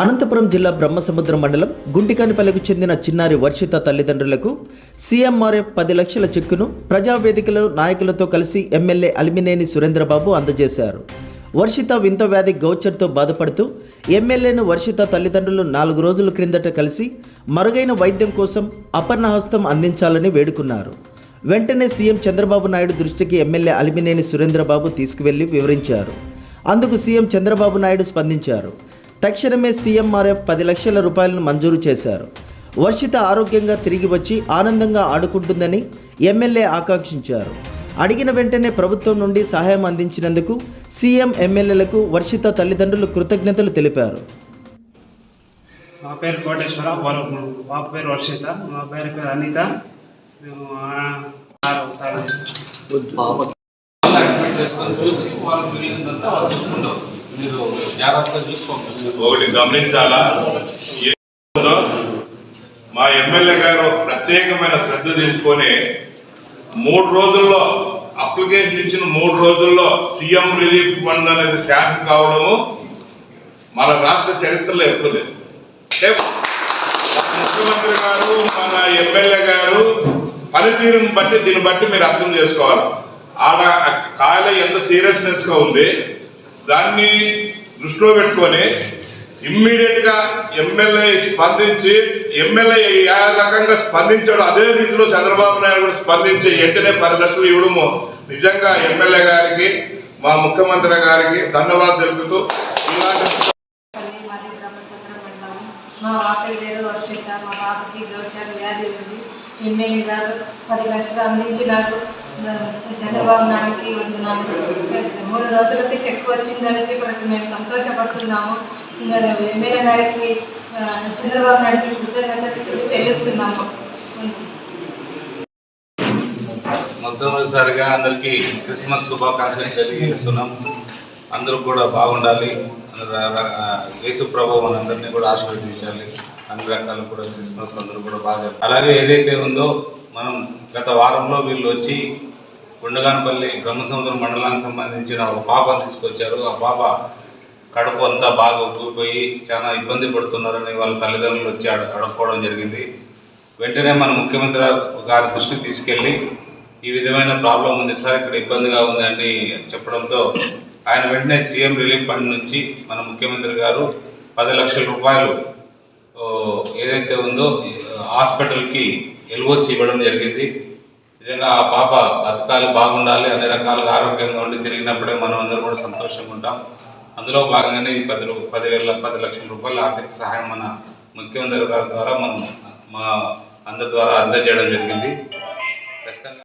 అనంతపురం జిల్లా బ్రహ్మసముద్రం మండలం గుంటికానిపల్లెకు చెందిన చిన్నారి వర్షిత తల్లిదండ్రులకు సీఎంఆర్ఎఫ్ పది లక్షల చెక్కును ప్రజావేదికలో నాయకులతో కలిసి ఎమ్మెల్యే అలిమినేని సురేంద్రబాబు అందజేశారు. వర్షిత వింత వ్యాధి గౌచర్తో బాధపడుతూ ఎమ్మెల్యేను వర్షిత తల్లిదండ్రులు నాలుగు రోజుల క్రిందట కలిసి మరుగైన వైద్యం కోసం అపర్ణహస్తం అందించాలని వేడుకున్నారు. వెంటనే సీఎం చంద్రబాబు నాయుడు దృష్టికి ఎమ్మెల్యే అలిమినేని సురేంద్రబాబు తీసుకువెళ్ళి వివరించారు. అందుకు సీఎం చంద్రబాబు నాయుడు స్పందించారు. తక్షణమే సీఎంఆర్ఎఫ్ పది లక్షల రూపాయలను మంజూరు చేశారు. వర్షిత ఆరోగ్యంగా తిరిగి వచ్చి ఆనందంగా ఆడుకుంటుందని ఎమ్మెల్యే ఆకాంక్షించారు. అడిగిన వెంటనే ప్రభుత్వం నుండి సహాయం అందించినందుకు సీఎం ఎమ్మెల్యేలకు వర్షిత తల్లిదండ్రులు కృతజ్ఞతలు తెలిపారు. మా పేరు కోటేశ్వర పేరు వర్షిత మా పేరు పేరు అనిత. చూసి వాళ్ళు మీరు జాగ్రత్తగా చూసుకోండి ఒకటి గమనించాలా? ఏదో మా ఎమ్మెల్యే గారు ప్రత్యేకమైన శ్రద్ధ తీసుకొని మూడు రోజుల్లో అప్లికేషన్ ఇచ్చిన మూడు రోజుల్లో సీఎం రిలీఫ్ ఫండ్ అనేది శాంక్షన్ కావడము మన రాష్ట్ర చరిత్రలో ఎప్పుడు లేదు. ముఖ్యమంత్రి గారు మన ఎమ్మెల్యే గారు పనితీరుని బట్టి దీన్ని బట్టి మీరు అర్థం చేసుకోవాలి. ఆడ కాయల ఎంత సీరియస్నెస్గా ఉంది దాన్ని దృష్టిలో పెట్టుకొని ఇమ్మీడియట్గా ఎమ్మెల్యే స్పందించి ఎమ్మెల్యే ఏ రకంగా స్పందించాడు అదే రీతిలో చంద్రబాబు నాయుడు కూడా స్పందించి వెంటనే పది ఇవ్వడము. నిజంగా ఎమ్మెల్యే గారికి మా ముఖ్యమంత్రి గారికి ధన్యవాదాలు తెలుపుతూ ఇలాంటి మా వాపరి వర్షిత మా పాపకి గౌచార వ్యాధి ఉంది. ఎమ్మెల్యే గారు పది లక్షలు అందించినారు. చంద్రబాబు నాయుడుకి వందనాలు. మూడు రోజులకి చెక్ వచ్చిందనేది ఇప్పటికి మేము సంతోషపడుతున్నాము. ఎమ్మెల్యే గారికి చంద్రబాబు నాయుడికి కృతజ్ఞత స్థితులు చెల్లిస్తున్నాము. మొట్టమొదటిసారిగా అందరికీ క్రిస్మస్ శుభాకాంక్షలు తెలియజేస్తున్నాం. అందరూ కూడా బాగుండాలి. యేసు ప్రభు మనందరినీ కూడా ఆశీర్వదించాలి. అన్ని రకాలు కూడా క్రిస్మస్ అందరూ కూడా బాగా అలాగే ఏదైతే ఉందో మనం గత వారంలో వీళ్ళు వచ్చి గుండగానపల్లి బ్రహ్మసముద్రం మండలానికి సంబంధించిన ఒక పాపను తీసుకొచ్చారు. ఆ పాప కడుపు అంతా బాగా ఉబ్బిపోయి చాలా ఇబ్బంది పడుతున్నారని వాళ్ళ తల్లిదండ్రులు వచ్చి అడుక్కోవడం జరిగింది. వెంటనే మన ముఖ్యమంత్రి గారి దృష్టికి తీసుకెళ్ళి ఈ విధమైన ప్రాబ్లం ఉంది సార్ ఇక్కడ ఇబ్బందిగా ఉంది అని చెప్పడంతో ఆయన వెంటనే సీఎం రిలీఫ్ ఫండ్ నుంచి మన ముఖ్యమంత్రి గారు పది లక్షల రూపాయలు ఏదైతే ఉందో హాస్పిటల్కి ఎల్ఓసి ఇవ్వడం జరిగింది. నిజంగా ఆ పాప బతకాలి బాగుండాలి అన్ని రకాలుగా ఆరోగ్యంగా ఉండి తిరిగినప్పుడే మనం అందరం కూడా సంతోషంగా ఉంటాం. అందులో భాగంగానే ఈ పది పదివేల పది లక్షల రూపాయల ఆర్థిక సహాయం మన ముఖ్యమంత్రి గారి ద్వారా మనం మా అందరి ద్వారా అందజేయడం జరిగింది. ఖచ్చితంగా